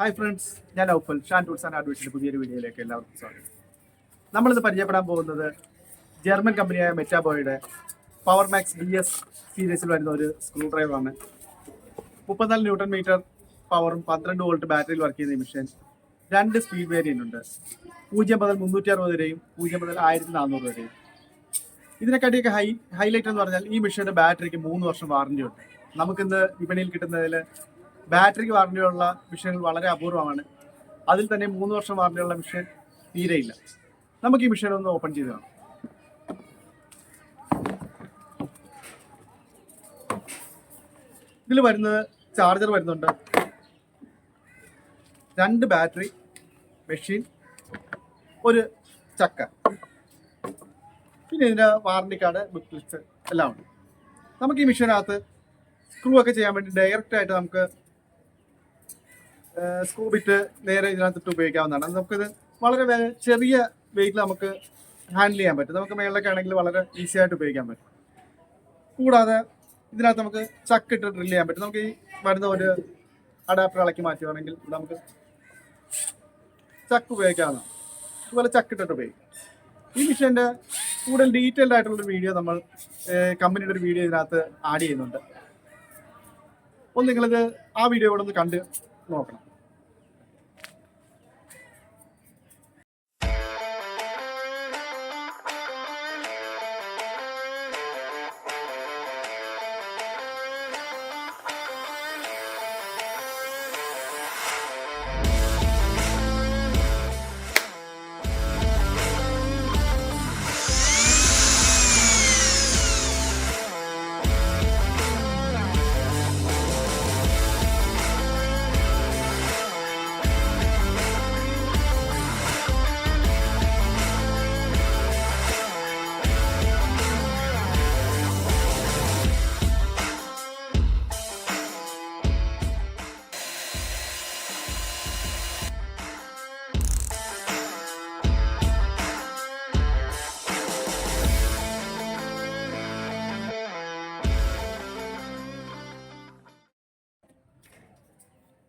Hi friends ഞാൻ Aufal Shan tools and അഡ്വേഷന്റെ പുതിയൊരു വീഡിയോയിലേക്ക് എല്ലാവർക്കും സ്വാഗതം. നമ്മളിന്ന് പരിചയപ്പെടാൻ പോകുന്നത് ജർമ്മൻ കമ്പനിയായ മെറ്റാബോയുടെ പവർ മാക്സ് ഡി എസ് സീരീസിൽ വരുന്ന ഒരു സ്ക്രൂ ഡ്രൈവറാണ് മുപ്പത്തിനാല് ന്യൂട്ടൺ മീറ്റർ പവറും പന്ത്രണ്ട് വോൾട്ട് ബാറ്ററിയിൽ വർക്ക് ചെയ്യുന്ന ഈ മെഷീൻ രണ്ട് സ്പീഡ് വേരിയന്റ് ഉണ്ട്. പൂജ്യം മുതൽ മുന്നൂറ്റി അറുപത് വരെയും പൂജ്യം മുതൽ ആയിരത്തി നാനൂറ് വരെയും. ഇതിനെക്കാട്ടിയൊക്കെ ഹൈ ഹൈലൈറ്റ് എന്ന് പറഞ്ഞാൽ ഈ മെഷീന്റെ ബാറ്ററിക്ക് മൂന്ന് വർഷം വാറണ്ടി ഉണ്ട്. നമുക്കിന്ന് വിപണിയിൽ കിട്ടുന്നതിൽ ബാറ്ററിക്ക് വാറണ്ടിയുള്ള മെഷീനുകൾ വളരെ അപൂർവമാണ്. അതിൽ തന്നെ മൂന്ന് വർഷം വാറണ്ടിയുള്ള മെഷീൻ തീരെയില്ല. നമുക്ക് ഈ മെഷീൻ ഒന്ന് ഓപ്പൺ ചെയ്ത് കാണാം. ഇതിൽ വരുന്നത് ചാർജർ വരുന്നുണ്ട്. രണ്ട് ബാറ്ററി മെഷീൻ ഒരു ചക്ക. പിന്നെ ഇതിന്റെ വാറണ്ടി കാർഡ് ബുക്ക് ലിസ്റ്റ് എല്ലാം ഉണ്ട്. നമുക്ക് ഈ മെഷീനകത്ത് സ്ക്രൂ ഒക്കെ ചെയ്യാൻ വേണ്ടി ഡയറക്റ്റ് ആയിട്ട് നമുക്ക് സ്ക്രൂ ബിറ്റ് നേരെ ഇതിനകത്തിട്ട് ഉപയോഗിക്കാവുന്നതാണ്. നമുക്കിത് വളരെ ചെറിയ വെയിറ്റിൽ നമുക്ക് ഹാൻഡിൽ ചെയ്യാൻ പറ്റും. നമുക്ക് മേളിലൊക്കെ ആണെങ്കിൽ വളരെ ഈസി ആയിട്ട് ഉപയോഗിക്കാൻ പറ്റും. കൂടാതെ ഇതിനകത്ത് നമുക്ക് ചക്കിട്ട് ഡ്രിൽ ചെയ്യാൻ പറ്റും. നമുക്ക് ഈ വരുന്ന ഒരു അഡാപ്റ്റർ ഇളക്കി മാറ്റുകയാണെങ്കിൽ നമുക്ക് ചക്ക് ഉപയോഗിക്കാവുന്നതാണ്. അതുപോലെ ചക്കിട്ടിട്ട് ഉപയോഗിക്കാം. ഈ മിഷീന്റെ കൂടുതൽ ഡീറ്റെയിൽഡ് ആയിട്ടുള്ള ഒരു വീഡിയോ നമ്മൾ കമ്പനിയുടെ ഒരു വീഡിയോ ഇതിനകത്ത് ആഡ് ചെയ്യുന്നുണ്ട്. അപ്പോൾ നിങ്ങളിത് ആ വീഡിയോ കൂടെ ഒന്ന് കണ്ട് നോക്കണം.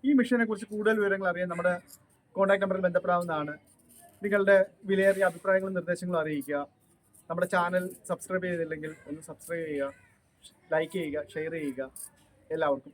ഈ മിഷനെ കുറിച്ച് കൂടുതൽ വിവരങ്ങൾ അറിയാൻ നമ്മുടെ കോൺടാക്ട് നമ്പറിൽ ബന്ധപ്പെടാവുന്നതാണ്. നിങ്ങളുടെ വിലയേറിയ അഭിപ്രായങ്ങളും നിർദ്ദേശങ്ങളും അറിയിക്കുക. നമ്മുടെ ചാനൽ സബ്സ്ക്രൈബ് ചെയ്തില്ലെങ്കിൽ ഒന്ന് സബ്സ്ക്രൈബ് ചെയ്യുക ലൈക്ക് ചെയ്യുക ഷെയർ ചെയ്യുക. എല്ലാവർക്കും